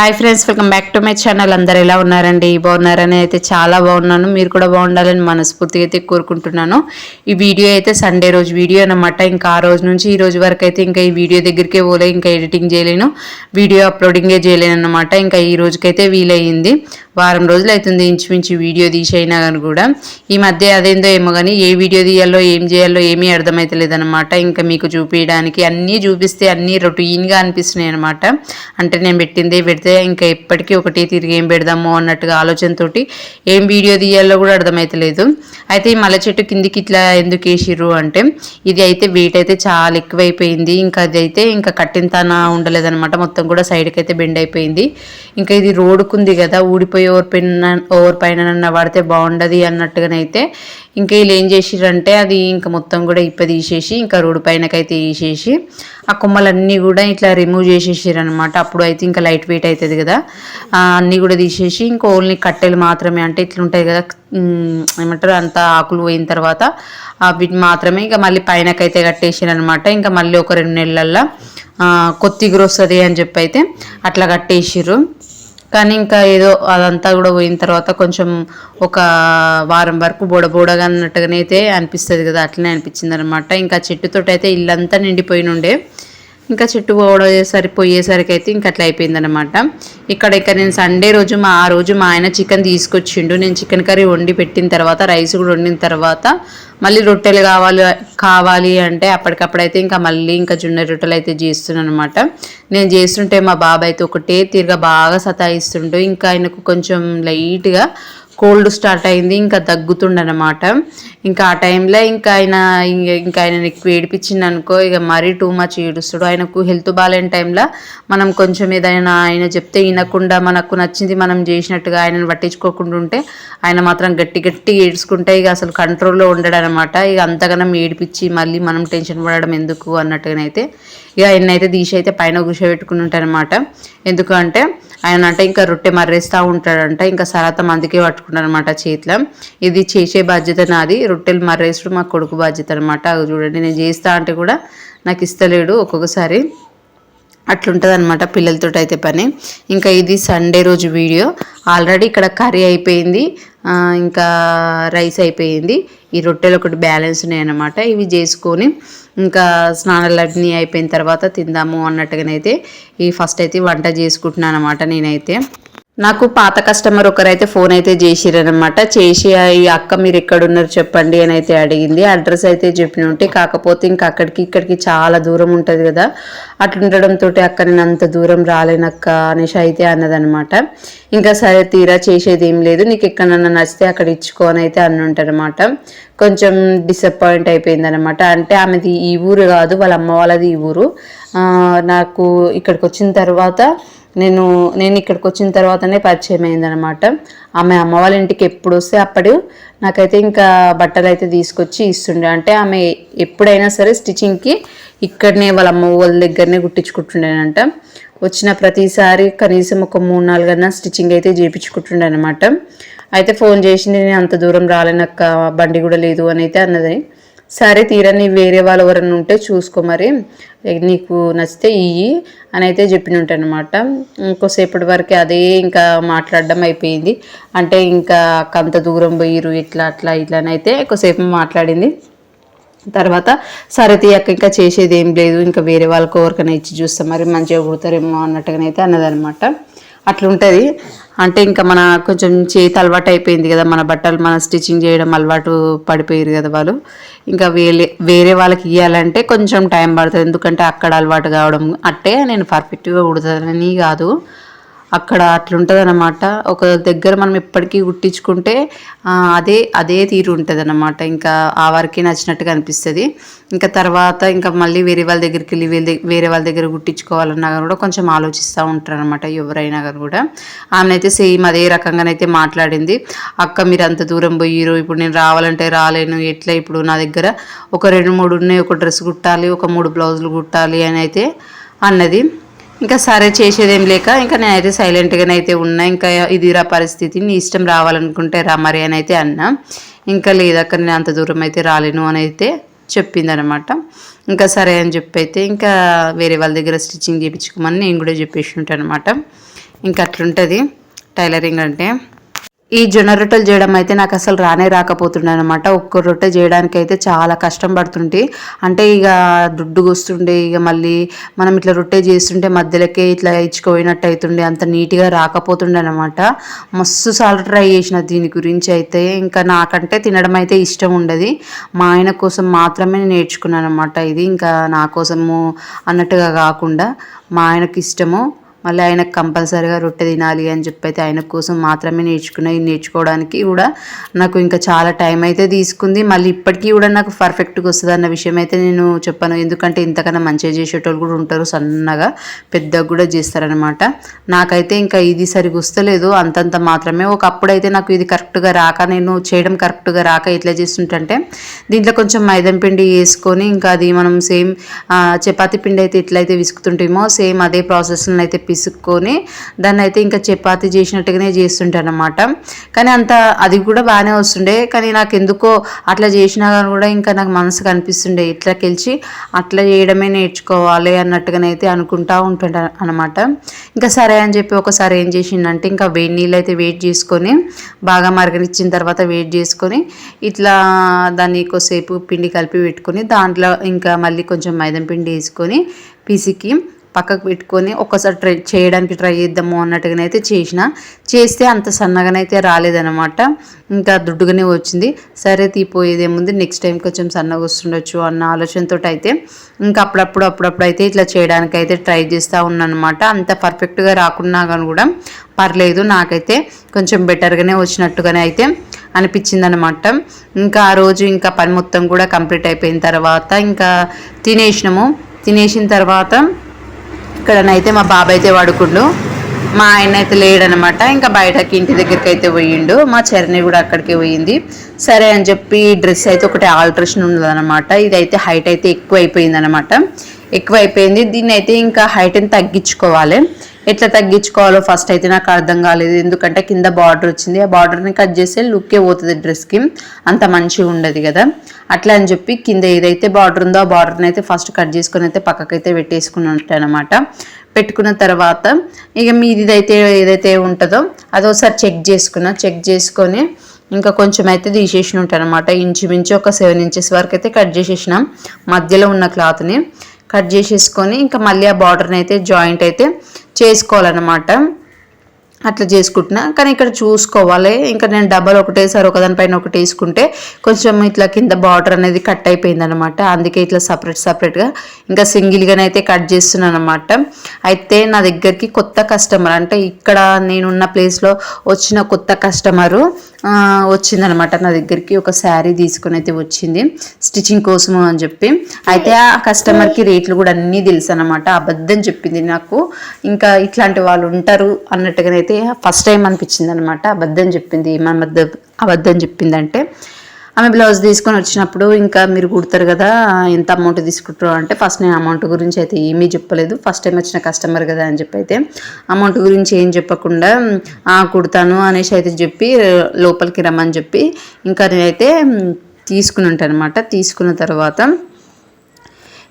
Hi friends welcome back to my channel. అందరు ఎలా ఉన్నారండి? బాగున్నారని అయితే చాలా బాగున్నాను. మీరు కూడా బాగుండాలని మనస్ఫూర్తిగా అయితే కోరుకుంటున్నాను. ఈ వీడియో అయితే సండే రోజు వీడియో అనమాట ఇంకా ఆ రోజు నుంచి ఈ రోజు వరకు అయితే ఇంకా ఈ వీడియో దగ్గరికే పోలే ఇంకా ఎడిటింగ్ చేయలేను. వీడియో అప్లోడింగే చేయలేను అనమాట ఇంకా ఈ రోజుకైతే వీలయ్యింది. వారం రోజులు అవుతుంది ఇంచుమించు వీడియో తీసైనా కానీ కూడా. ఈ మధ్య అదేందో ఏమో కానీ ఏ వీడియో తీయాలో ఏం చేయాలో ఏమీ అర్థమవుతలేదనమాట ఇంకా మీకు చూపించడానికి అన్నీ చూపిస్తే అన్నీ రొటీన్గా అనిపిస్తున్నాయి అనమాట అంటే నేను పెట్టిందే పెడితే ఇంకా ఎప్పటికీ ఒకటి తిరిగి ఏం పెడదాము అన్నట్టుగా ఆలోచనతోటి ఏం వీడియో తీయాలో కూడా అర్థమైతలేదు అయితే ఈ మల్లె చెట్టు కిందికి ఇట్లా ఎందుకు వేసిర్రు అంటే ఇది అయితే వెయిట్ అయితే చాలా ఎక్కువైపోయింది. ఇంకా అది అయితే ఇంకా కట్టింతన ఉండలేదన్నమాట. మొత్తం కూడా సైడ్కి అయితే బెండ్ అయిపోయింది. ఇంకా ఇది రోడ్డుకుంది కదా ఊడిపోయి ఓవర్ పైన ఓవర్ పైన పడితే బాగుండదు అన్నట్టుగానైతే ఇంకా వీళ్ళు ఏం చేసిరంటే అది ఇంకా మొత్తం కూడా ఇప్ప తీసేసి ఇంకా రోడ్డు పైనకైతే తీసేసి ఆ కొమ్మలన్నీ కూడా ఇట్లా రిమూవ్ చేసేసారు అనమాట అప్పుడు అయితే ఇంకా లైట్ వెయిట్ అవుతుంది కదా. అన్నీ కూడా తీసేసి ఇంకా ఓన్లీ కట్టెలు మాత్రమే అంటే ఇట్లుంటాయి కదా ఏమంటారు అంత ఆకులు పోయిన తర్వాత వీటి వీటిని మాత్రమే ఇంకా మళ్ళీ పైనకైతే కట్టేసాను అనమాట ఇంకా మళ్ళీ ఒక రెండు నెలల్లో కొత్తిగురు వస్తుంది అని చెప్పి అయితే అట్లా కట్టేసిర్రు. కానీ ఇంకా ఏదో అదంతా కూడా పోయిన తర్వాత కొంచెం ఒక వారం వరకు బోడబోడగా అన్నట్టుగానే అయితే అనిపిస్తుంది కదా అట్లనే అనిపించింది అనమాట ఇంకా చెట్టుతోటి అయితే ఇల్లంతా నిండిపోయి ఉండే ఇంకా చెట్టు పోవడేసరి పోయేసరికి అయితే ఇంకా అట్లా అయిపోయిందనమాట ఇక్కడ ఇక నేను సండే రోజు మా ఆ రోజు మా ఆయన చికెన్ తీసుకొచ్చిండు. నేను చికెన్ కర్రీ వండి పెట్టిన తర్వాత రైస్ కూడా వండిన తర్వాత మళ్ళీ రొట్టెలు కావాలి కావాలి అంటే అప్పటికప్పుడైతే ఇంకా మళ్ళీ ఇంకా జొన్న రొట్టెలు అయితే చేస్తున్నాను అనమాట నేను చేస్తుంటే మా బాబాయ్ అయితే ఒకటే తీరుగా బాగా సతాయిస్తుండు. ఇంకా ఆయనకు కొంచెం లైట్గా కోల్డ్ స్టార్ట్ అయింది ఇంకా దగ్గుతుండనమాట ఇంకా ఆ టైంలో ఇంకా ఆయన ఇంకా ఆయన ఎక్కువ ఏడిపించింది అనుకో ఇక మరీ టూ మచ్ ఏడుస్తాడు. ఆయనకు హెల్త్ బాగాలేని టైంలో మనం కొంచెం ఏదైనా ఆయన చెప్తే వినకుండా మనకు నచ్చింది మనం చేసినట్టుగా ఆయనను పట్టించుకోకుండా ఉంటే ఆయన మాత్రం గట్టి గట్టి ఏడ్చుకుంటే ఇక అసలు కంట్రోల్లో ఉండడనమాట ఇక అంతగానం ఏడిపించి మళ్ళీ మనం టెన్షన్ పడడం ఎందుకు అన్నట్టుగానైతే ఇక ఆయన అయితే తీసి అయితే పైన కూర్చోబెట్టుకుని ఉంటారనమాట ఎందుకంటే ఆయన అంటే ఇంకా రొట్టె మర్రేస్తూ ఉంటాడంట. ఇంకా సరాతం అందుకే పట్టుకుంటాడు అనమాట చేతిలో. ఇది చేసే బాధ్యత నాది. రొట్టెలు మర్రేసుడు మా కొడుకు బాధ్యత అనమాట. చూడండి నేను చేస్తా అంటే కూడా నాకు ఇస్తలేడు ఒక్కొక్కసారి. అట్లుంటుంది అనమాట పిల్లలతో అయితే పని. ఇంకా ఇది సండే రోజు వీడియో. ఆల్రెడీ ఇక్కడ కర్రీ అయిపోయింది. ఇంకా రైస్ అయిపోయింది. ఈ రొట్టెలు ఒకటి బ్యాలెన్స్ ఉన్నాయన్నమాట ఇవి చేసుకొని ఇంకా స్నానాలన్నీ అయిపోయిన తర్వాత తిందాము అన్నట్టుగానైతే ఈ ఫస్ట్ అయితే వంట చేసుకుంటున్నాను అనమాట నేనైతే. నాకు పాత కస్టమర్ ఒకరైతే ఫోన్ అయితే చేసిరనమాట చేసి ఈ అక్క మీరు ఎక్కడ ఉన్నారు చెప్పండి అని అయితే అడిగింది. అడ్రస్ అయితే చెప్పిన ఉంటే కాకపోతే ఇంకా అక్కడికి ఇక్కడికి చాలా దూరం ఉంటుంది కదా. అట్లుండడంతో అక్క నేను అంత దూరం రాలేనక్క అనేసి అయితే అన్నదనమాట ఇంకా సరే తీరా చేసేది ఏం లేదు. నీకు ఎక్కడన్నా నచ్చితే అక్కడ ఇచ్చుకో అని అయితే అన్నుంటారనమాట కొంచెం డిసప్పాయింట్ అయిపోయింది అనమాట అంటే ఆమెది ఈ ఊరు కాదు వాళ్ళ అమ్మ వాళ్ళది ఈ ఊరు. నాకు ఇక్కడికి వచ్చిన తర్వాత నేను నేను ఇక్కడికి వచ్చిన తర్వాతనే పరిచయం అయిందనమాట ఆమె అమ్మ వాళ్ళ ఇంటికి ఎప్పుడు వస్తే అప్పుడు నాకైతే ఇంకా బట్టలు అయితే తీసుకొచ్చి ఇస్తుండే. అంటే ఆమె ఎప్పుడైనా సరే స్టిచ్చింగ్కి ఇక్కడనే వాళ్ళ అమ్మ వాళ్ళ దగ్గరనే కుట్టించుకుంటుండేనంట. వచ్చిన ప్రతిసారి కనీసం ఒక మూడు నాలుగన్నా స్టిచ్చింగ్ అయితే చేయించుకుంటుండే అనమాట అయితే ఫోన్ చేసింది నేను అంత దూరం రాలేనక్క బండి కూడా లేదు అని అయితే అన్నది. సరే తీరా నీ వేరే వాళ్ళు ఎవరైనా ఉంటే చూసుకో మరి. నీకు నచ్చితే ఇయ్యి అని అయితే చెప్పిన అనమాట ఇంకోసేపటి వరకు అదే ఇంకా మాట్లాడడం అయిపోయింది. అంటే ఇంకా అంత దూరం పోయిరు ఇట్లా అట్లా ఇట్లా అని అయితే ఎక్కువసేపు మాట్లాడింది. తర్వాత సరే తీయక్క ఇంకా చేసేది ఏం లేదు ఇంకా వేరే వాళ్ళకి ఎవరికైనా ఇచ్చి చూస్తాం మరి మంచిగా కుడతారేమో అన్నట్టుగానైతే అన్నదనమాట. అట్లుంటుంది. అంటే ఇంకా మన కొంచెం చేతి అలవాటు అయిపోయింది కదా మన బట్టలు మన స్టిచ్చింగ్ చేయడం అలవాటు పడిపోయారు కదా వాళ్ళు. ఇంకా వేరే వేరే వాళ్ళకి ఇవ్వాలంటే కొంచెం టైం పడుతుంది. ఎందుకంటే అక్కడ అలవాటు కావడం అట్టే నేను పర్ఫెక్ట్గా కుడుతుందని కాదు. అక్కడ అట్లుంటుంది అనమాట ఒక దగ్గర మనం ఎప్పటికీ కుట్టించుకుంటే అదే అదే తీరు ఉంటుంది అనమాట ఇంకా ఆ వారికి నచ్చినట్టుగా అనిపిస్తుంది. ఇంకా తర్వాత ఇంకా మళ్ళీ వేరే వాళ్ళ దగ్గరికి వెళ్ళి వేరే వేరే వాళ్ళ దగ్గర కుట్టించుకోవాలన్నా కూడా కొంచెం ఆలోచిస్తూ ఉంటారు అనమాట ఎవరైనా కానీ కూడా. ఆమెనైతే సేమ్ అదే రకంగానైతే మాట్లాడింది. అక్క మీరు అంత దూరం పోయిరు ఇప్పుడు నేను రావాలంటే రాలేను. ఎట్లా ఇప్పుడు నా దగ్గర ఒక రెండు మూడు ఉన్నాయి. ఒక డ్రెస్ కుట్టాలి. ఒక మూడు బ్లౌజులు కుట్టాలి అని అయితే అన్నది. ఇంకా సరే చేసేదేం లేక ఇంకా నేనైతే సైలెంట్గానే అయితే ఉన్నా. ఇంకా ఇదిరా పరిస్థితి నీ ఇష్టం రావాలనుకుంటే రా మరి అని అయితే అన్నా. ఇంకా లేదక్క నేను అంత దూరం అయితే రాలేను అని అయితే చెప్పింది అనమాట ఇంకా సరే అని చెప్పి అయితే ఇంకా వేరే వాళ్ళ దగ్గర స్టిచ్చింగ్ చేయించుకోమని నేను కూడా చెప్పేసి ఉంటాను అనమాట ఇంకా అట్లుంటుంది టైలరింగ్ అంటే. ఈ జొన్న రొట్టెలు చేయడం అయితే నాకు అసలు రానే రాకపోతుండే అనమాట ఒక్క రొట్టె చేయడానికి అయితే చాలా కష్టం పడుతుంటే అంటే ఇక దుడ్డు వస్తుండే ఇక మళ్ళీ మనం ఇట్లా రొట్టె చేస్తుంటే మధ్యలోకే ఇట్లా ఇచ్చుకుపోయినట్టు అవుతుండే అంత నీట్గా రాకపోతుండే అనమాట మస్తు సార్లు ట్రై చేసిన దీని గురించి అయితే. ఇంకా నాకంటే తినడం అయితే ఇష్టం ఉండదు. మా ఆయన కోసం మాత్రమే నేర్చుకున్నాను అనమాట ఇది. ఇంకా నా కోసము అన్నట్టుగా కాకుండా మా ఆయనకి ఇష్టము. మళ్ళీ ఆయనకు కంపల్సరీగా రొట్టె తినాలి అని చెప్పి అయితే ఆయన కోసం మాత్రమే నేర్చుకున్నాయి. నేర్చుకోవడానికి కూడా నాకు ఇంకా చాలా టైం అయితే తీసుకుంది. మళ్ళీ ఇప్పటికీ కూడా నాకు పర్ఫెక్ట్గా వస్తుంది అన్న విషయం అయితే నేను చెప్పాను. ఎందుకంటే ఇంతకన్నా మంచిగా చేసేటోళ్ళు కూడా ఉంటారు. సన్నగా పెద్దగా కూడా చేస్తారనమాట నాకైతే ఇంకా ఇది సరిగా వస్తలేదు. అంతంత మాత్రమే. ఒకప్పుడు అయితే నాకు ఇది కరెక్ట్గా రాక నేను చేయడం కరెక్ట్గా రాక ఎట్లా చేస్తుంటే దీంట్లో కొంచెం మైదం పిండి వేసుకొని ఇంకా అది మనం సేమ్ చపాతి పిండి అయితే ఎట్లయితే విసుకుతుంటేమో సేమ్ అదే ప్రాసెస్లో అయితే పిసుక్కొని దాన్ని అయితే ఇంకా చపాతి చేసినట్టుగానే చేస్తుంటాను అనమాట కానీ అంత అది కూడా బాగానే వస్తుండే. కానీ నాకు ఎందుకో అట్లా చేసినా కానీ కూడా ఇంకా నాకు మనసు కనిపిస్తుండే. ఇట్లా గెలిచి అట్లా చేయడమే నేర్చుకోవాలి అన్నట్టుగానైతే అనుకుంటా ఉంటాడు అనమాట ఇంకా సరే అని చెప్పి ఒకసారి ఏం చేసిందంటే ఇంకా వేడి నీళ్ళు అయితే వెయిట్ చేసుకొని బాగా మరగనిచ్చిన తర్వాత వెయిట్ చేసుకొని ఇట్లా దాన్ని కొద్దిసేపు పిండి కలిపి పెట్టుకొని దాంట్లో ఇంకా మళ్ళీ కొంచెం మైదం పిండి వేసుకొని పిసికి పక్కకు పెట్టుకొని ఒక్కసారి ట్రై చేయడానికి ట్రై చేద్దాము అన్నట్టుగానైతే చేసిన. చేస్తే అంత సన్నగానైతే రాలేదనమాట ఇంకా దుడ్డుగానే వచ్చింది. సరే తీపోయేదేముంది నెక్స్ట్ టైం కొంచెం సన్నగా వస్తుండొచ్చు అన్న ఆలోచనతో అయితే ఇంకా అప్పుడప్పుడు అప్పుడప్పుడు అయితే ఇట్లా చేయడానికి అయితే ట్రై చేస్తూ ఉన్నానమాట అంత పర్ఫెక్ట్గా రాకున్నా కానీ కూడా పర్లేదు. నాకైతే కొంచెం బెటర్గానే వచ్చినట్టుగానే అయితే అనిపించింది అనమాట ఇంకా ఆ రోజు ఇంకా పని మొత్తం కూడా కంప్లీట్ అయిపోయిన తర్వాత ఇంకా తినేసినాము. తినేసిన తర్వాత ఇక్కడనైతే మా బాబాయ్ అయితే పడుకుండు మా ఆయన అయితే లేడనమాట. ఇంకా బయటకి ఇంటి దగ్గరికి అయితే పోయిండు. మా చరణి కూడా అక్కడికి పోయింది. సరే అని చెప్పి డ్రెస్ అయితే ఒకటి ఆల్ట్రేషన్ ఉన్నదనమాట. ఇదైతే హైట్ అయితే ఎక్కువ అయిపోయింది అనమాట ఎక్కువ అయిపోయింది దీన్ని అయితే ఇంకా హైట్ని తగ్గించుకోవాలి. ఎట్లా తగ్గించుకోవాలో ఫస్ట్ అయితే నాకు అర్థం కాలేదు. ఎందుకంటే కింద బార్డర్ వచ్చింది. ఆ బార్డర్ని కట్ చేస్తే లుక్కే పోతుంది డ్రెస్కి అంత మంచిగా ఉండదు కదా. అట్లా అని చెప్పి కింద ఏదైతే బార్డర్ ఉందో ఆ బార్డర్ని అయితే ఫస్ట్ కట్ చేసుకుని అయితే పక్కకైతే పెట్టేసుకుని అనమాట పెట్టుకున్న తర్వాత ఇక మీదిదైతే ఏదైతే ఉంటుందో అదోసారి చెక్ చేసుకున్నా. చెక్ చేసుకొని ఇంకా కొంచెం అయితే తీసేసిన ఉంటాను అనమాట ఇంచుమించు ఒక సెవెన్ ఇంచెస్ వరకు అయితే కట్ చేసేసినాం. మధ్యలో ఉన్న క్లాత్ని కట్ చేసేసుకొని ఇంకా మళ్ళీ ఆ బార్డర్ని అయితే జాయింట్ అయితే చేసుకోవాలన్నమాట. అట్లా చేసుకుంటున్నా. కానీ ఇక్కడ చూసుకోవాలి. ఇంకా నేను డబ్బలు ఒకటేసారి ఒకదానిపైన ఒకటి వేసుకుంటే కొంచెం ఇట్లా కింద బార్డర్ అనేది కట్ అయిపోయింది అనమాట అందుకే ఇట్లా సపరేట్ సపరేట్గా ఇంకా సింగిల్గానైతే కట్ చేస్తున్నాను అనమాట అయితే నా దగ్గరికి కొత్త కస్టమర్ అంటే ఇక్కడ నేనున్న ప్లేస్లో వచ్చిన కొత్త కస్టమరు వచ్చిందనమాట నా దగ్గరికి. ఒక శారీ తీసుకుని అయితే వచ్చింది. స్టిచ్చింగ్ కోసము అని చెప్పి. అయితే ఆ కస్టమర్కి రేట్లు కూడా అన్నీ తెలుసు అనమాట అబద్ధం చెప్పింది నాకు. ఇంకా ఇట్లాంటి వాళ్ళు ఉంటారు అన్నట్టుగానైతే ఫస్ట్ టైం అనిపించింది అనమాట అబద్ధం చెప్పింది. మన అబద్ధం చెప్పిందంటే ఆమె బ్లౌజ్ తీసుకొని వచ్చినప్పుడు ఇంకా మీరు కుడతారు కదా ఎంత అమౌంట్ తీసుకుంటారు అంటే ఫస్ట్ నేను అమౌంట్ గురించి అయితే ఏమీ చెప్పలేదు. ఫస్ట్ టైం వచ్చిన కస్టమర్ కదా అని చెప్పి అయితే అమౌంట్ గురించి ఏం చెప్పకుండా కుడతాను అనేసి అయితే చెప్పి లోపలికి రమ్మని చెప్పి ఇంకా నేనైతే తీసుకుని ఉంటాను అనమాట తీసుకున్న తర్వాత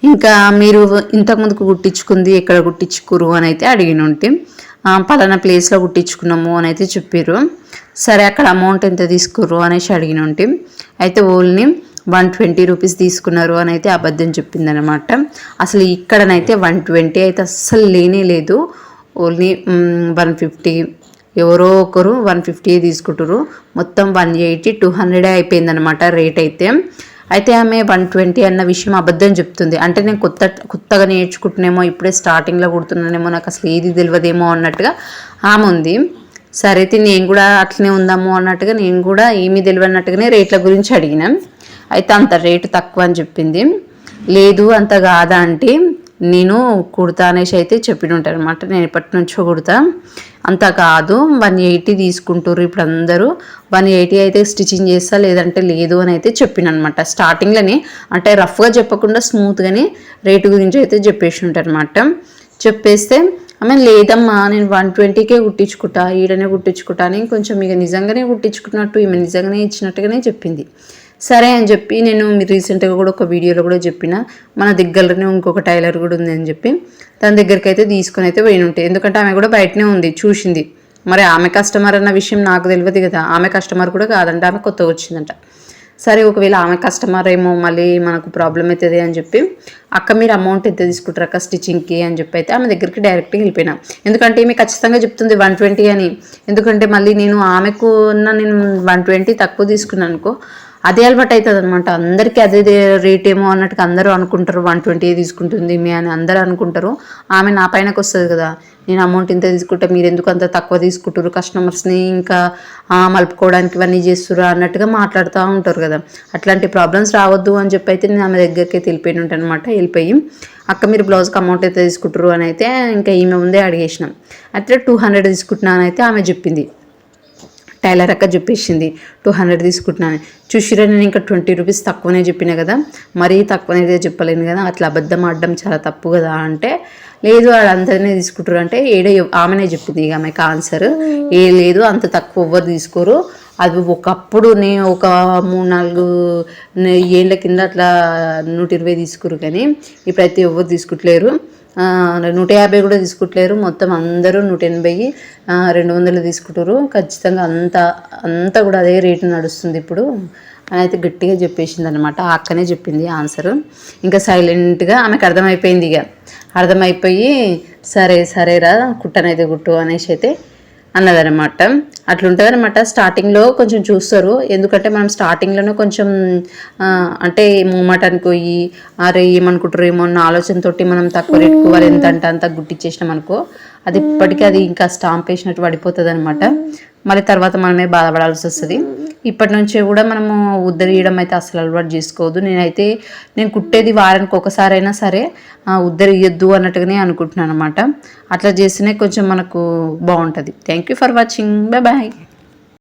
ఇంకా మీరు ఇంతకుముందుకు కుట్టించుకుంది ఎక్కడ కుట్టించుకురు అని అయితే అడిగిన ఉంటే పలానా ప్లేస్లో కుట్టించుకున్నాము అని అయితే చెప్పారు సరే అక్కడ అమౌంట్ ఎంత తీసుకుర్రు అనేసి అడిగిన ఉంటే అయితే ఓన్లీ వన్ ట్వంటీ రూపీస్ తీసుకున్నారు అని అయితే అబద్ధం చెప్పిందనమాట అసలు ఇక్కడనైతే వన్ ట్వంటీ అయితే అస్సలు లేనే లేదు. ఓన్లీ వన్ ఫిఫ్టీ ఎవరో ఒకరు వన్ ఫిఫ్టీ తీసుకుంటారు మొత్తం వన్ ఎయిటీ టూ హండ్రెడే అయిపోయిందనమాట రేట్ అయితే. అయితే ఆమె వన్ ట్వంటీ అన్న విషయం అబద్ధం చెప్తుంది. అంటే నేను కొత్త కొత్తగా నేర్చుకుంటున్నామో ఇప్పుడే స్టార్టింగ్లో కుడుతున్నానేమో నాకు అసలు ఏది తెలియదేమో అన్నట్టుగా ఆమె ఉంది. సరే అయితే నేను కూడా అట్లనే ఉందాము అన్నట్టుగా నేను కూడా ఏమీ తెలియనట్టుగానే రేట్ల గురించి అడిగిన. అయితే అంత రేటు తక్కువ అని చెప్పింది. లేదు అంత కాదా అంటే నేను కుడతా అనేసి అయితే చెప్పిన ఉంటాను అనమాట నేను ఎప్పటి నుంచో కుడతా అంత కాదు. వన్ ఎయిటీ తీసుకుంటారు ఇప్పుడు అందరూ. వన్ ఎయిటీ అయితే స్టిచ్చింగ్ చేస్తా లేదంటే లేదు అని అయితే చెప్పిన అనమాట స్టార్టింగ్లోనే అంటే రఫ్గా చెప్పకుండా స్మూత్గానే రేటు గురించి అయితే చెప్పేసి ఉంటారు అనమాట చెప్పేస్తే ఆమె లేదమ్మా నేను వన్ ట్వంటీకే కుట్టించుకుంటా ఈడనే కుట్టించుకుంటా అని కొంచెం ఇక నిజంగానే కుట్టించుకున్నట్టు ఈమె నిజంగానే ఇచ్చినట్టుగానే చెప్పింది. సరే అని చెప్పి నేను మీరు రీసెంట్గా కూడా ఒక వీడియోలో కూడా చెప్పిన మన దగ్గరలోనే ఇంకొక టైలర్ కూడా ఉంది అని చెప్పి తన దగ్గరికి అయితే తీసుకొని అయితే పోయిన ఉంటాయి ఎందుకంటే ఆమె కూడా బయటనే ఉంది చూసింది. మరి ఆమె కస్టమర్ అన్న విషయం నాకు తెలియదు కదా ఆమె కస్టమర్ కూడా కాదంట ఆమె కొత్తగా వచ్చిందంట. సరే ఒకవేళ ఆమె కస్టమర్ ఏమో మళ్ళీ మనకు ప్రాబ్లం అవుతుంది అని చెప్పి అక్క మీరు అమౌంట్ ఎంత తీసుకుంటారు అక్క స్టిచ్చింగ్కి? అని చెప్పి అయితే ఆమె దగ్గరికి డైరెక్ట్గా వెళ్ళిపోయినా. ఎందుకంటే ఈమె ఖచ్చితంగా చెప్తుంది వన్ ట్వంటీ అని. ఎందుకంటే మళ్ళీ నేను ఆమెకు ఉన్న నేను వన్ ట్వంటీ తక్కువ తీసుకున్నాను అనుకో అదే అలవాటు అవుతుంది అనమాట అందరికీ అదే రేట్ ఏమో అన్నట్టుగా అందరూ అనుకుంటారు. వన్ ట్వంటీ తీసుకుంటుంది మీ అని అందరూ అనుకుంటారు. ఆమె నా పైనకి వస్తుంది కదా. నేను అమౌంట్ ఇంత తీసుకుంటే మీరు ఎందుకు అంత తక్కువ తీసుకుంటారు కస్టమర్స్ని ఇంకా మలుపుకోవడానికి ఇవన్నీ చేస్తుర్రు అన్నట్టుగా మాట్లాడుతూ ఉంటారు కదా. అట్లాంటి ప్రాబ్లమ్స్ రావద్దు అని చెప్పి అయితే నేను ఆమె దగ్గరికి అయితే వెళ్ళిపోయిన ఉంటాను అనమాట వెళ్ళిపోయి అక్క మీరు బ్లౌజ్కి అమౌంట్ అయితే తీసుకుంటారు అని అయితే ఇంకా ఈమె ముందే అడిగేసినాం. అయితే టూ హండ్రెడ్ తీసుకుంటున్నాను అయితే ఆమె చెప్పింది. టైలర్ అక్క చెప్పేసింది టూ హండ్రెడ్ తీసుకుంటున్నాను. చూసిరా నేను ఇంకా ట్వంటీ రూపీస్ తక్కువనే చెప్పిన కదా? మరీ తక్కువనే చెప్పలేను కదా? అట్లా అబద్ధం ఆడడం చాలా తప్పు కదా అంటే లేదు వాళ్ళు అంతనే తీసుకుంటారు అంటే ఏడే ఆమెనే చెప్పింది ఇక ఆమెకు ఆన్సర్. ఏ లేదు అంత తక్కువ ఎవ్వరు తీసుకోరు. అది ఒకప్పుడు నేను ఒక మూడు నాలుగు ఏళ్ళ కింద అట్లా నూట ఇరవై తీసుకురు కానీ ఇప్పుడైతే ఎవరు తీసుకుంటలేరు. నూట యాభై కూడా తీసుకుంటలేరు. మొత్తం అందరూ నూట ఎనభై రెండు వందలు తీసుకుంటారు ఖచ్చితంగా అంత అంతా కూడా అదే రేటు నడుస్తుంది ఇప్పుడు. అని అయితే గట్టిగా చెప్పేసింది అనమాట ఆ అక్కనే చెప్పింది ఆన్సర్. ఇంకా సైలెంట్గా ఆమెకు అర్థమైపోయింది ఇక. అర్థమైపోయి సరే సరేరా కుట్టనైతే కుట్టు అనేసి అయితే అన్నదనమాట అట్లుంటుంది అనమాట స్టార్టింగ్లో కొంచెం చూస్తారు. ఎందుకంటే మనం స్టార్టింగ్లోనే కొంచెం అంటే మూమాటానికి పోయి అరే ఏమనుకుంటారు ఏమో అన్న ఆలోచనతోటి మనం తక్కువ రేటుకు వాళ్ళు ఎంత అంటే అంత గుట్టిచ్చేసినాం అనుకో అది ఇప్పటికీ అది ఇంకా స్టాంప్ వేసినట్టు పడిపోతుంది అనమాట మళ్ళీ తర్వాత మనమే బాధపడాల్సి వస్తుంది. ఇప్పటి నుంచే కూడా మనము ఉద్దరీయడం అయితే అసలు అలవాటు చేసుకోవద్దు. నేనైతే నేను కుట్టేది వారానికి ఒకసారి అయినా సరే ఆ, ఉద్దరియ్యొద్దు అన్నట్టుగానే అనుకుంటున్నాను అనమాట అట్లా చేస్తేనే కొంచెం మనకు బాగుంటుంది. Thank you for watching bye bye Bye.